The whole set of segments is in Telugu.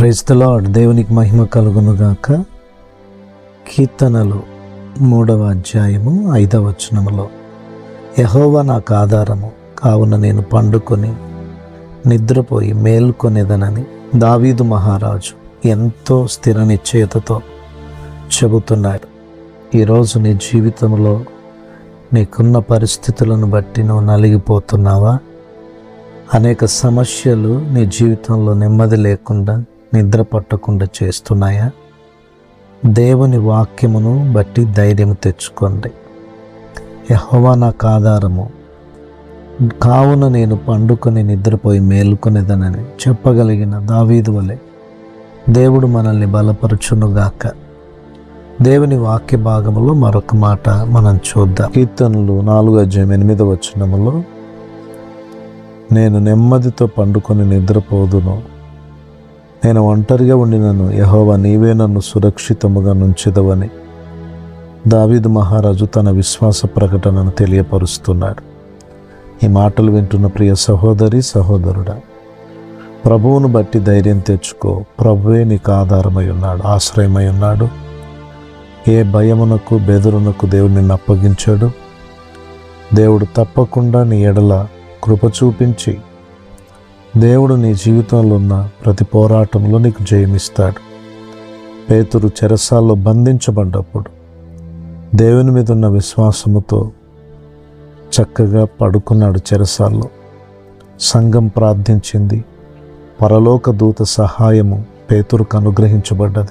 ప్రైస్తలో దేవునికి మహిమ కలుగునుగాక. కీర్తనలు మూడవ అధ్యాయము ఐదవ వచనములో. యహోవా నాకు ఆధారము కావున నేను పండుకొని నిద్రపోయి మేల్కొనేదనని దావీదు మహారాజు ఎంతో స్థిర నిశ్చయతతో చెబుతున్నాడు. ఈరోజు నీ జీవితంలో నీకున్న పరిస్థితులను బట్టి నువ్వు నలిగిపోతున్నావా? అనేక సమస్యలు నీ జీవితంలో నెమ్మది లేకుండా నిద్ర పట్టకుండా చేస్తున్నాయా? దేవుని వాక్యమును బట్టి ధైర్యం తెచ్చుకోండి. యహోవా నాకు ఆధారము. కావున నేను పండుకొని నిద్రపోయి మేలుకొనేదనని చెప్పగలిగిన దావీదు వలె దేవుడు మనల్ని బలపరచునుగాక. దేవుని వాక్య భాగములో మరొక మాట మనం చూద్దాం. కీర్తనలు నాలుగు అధ్యాయం ఎనిమిదవ వచనములో నేను నెమ్మదితో పండుకొని నిద్రపోదును. నేను ఒంటరిగా ఉండినను. యహోవా నీవే నన్ను సురక్షితముగా నుంచెదవని. దావీదు మహారాజు తన విశ్వాస ప్రకటనను తెలియపరుస్తున్నాడు. ఈ మాటలు వింటున్న ప్రియ సహోదరి సహోదరుడా ప్రభువును బట్టి ధైర్యం తెచ్చుకో. ప్రభువే నీకు ఆధారమై ఉన్నాడు ఆశ్రయమై ఉన్నాడు. ఏ భయమునకు బెదురునకు దేవుడు నిన్ను అప్పగించాడు. దేవుడు తప్పకుండా నీ ఎడల కృప చూపించి దేవుడు నీ జీవితంలో ఉన్న ప్రతి పోరాటంలో నీకు జయమిస్తాడు. పేతురు చెరసాల్లో బంధించబడ్డప్పుడు దేవుని మీద ఉన్న విశ్వాసముతో చక్కగా పడుకున్నాడు చెరసాల్లో. సంఘం ప్రార్థించింది. పరలోక దూత సహాయము పేతురుకు అనుగ్రహించబడ్డది.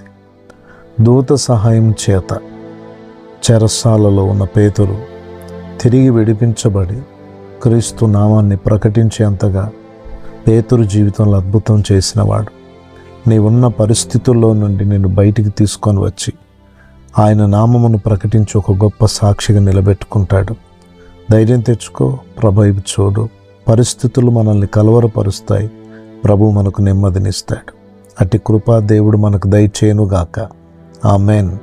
దూత సహాయం చేత చెరసాలలో ఉన్న పేతురు తిరిగి విడిపించబడి క్రీస్తు నామాన్ని ప్రకటించేంతగా పేతురు జీవితంలో అద్భుతం చేసినవాడు నీవున్న పరిస్థితుల్లో నుండి నేను బయటికి తీసుకొని వచ్చి ఆయన నామమును ప్రకటించి ఒక గొప్ప సాక్షిగా నిలబెట్టుకుంటాడు. ధైర్యం తెచ్చుకో ప్రభు చూడు. పరిస్థితులు మనల్ని కలవరపరుస్తాయి. ప్రభు మనకు నెమ్మదినిస్తాడు. అట్టి కృపా దేవుడు మనకు దయచేయనుగాక. ఆమెన్.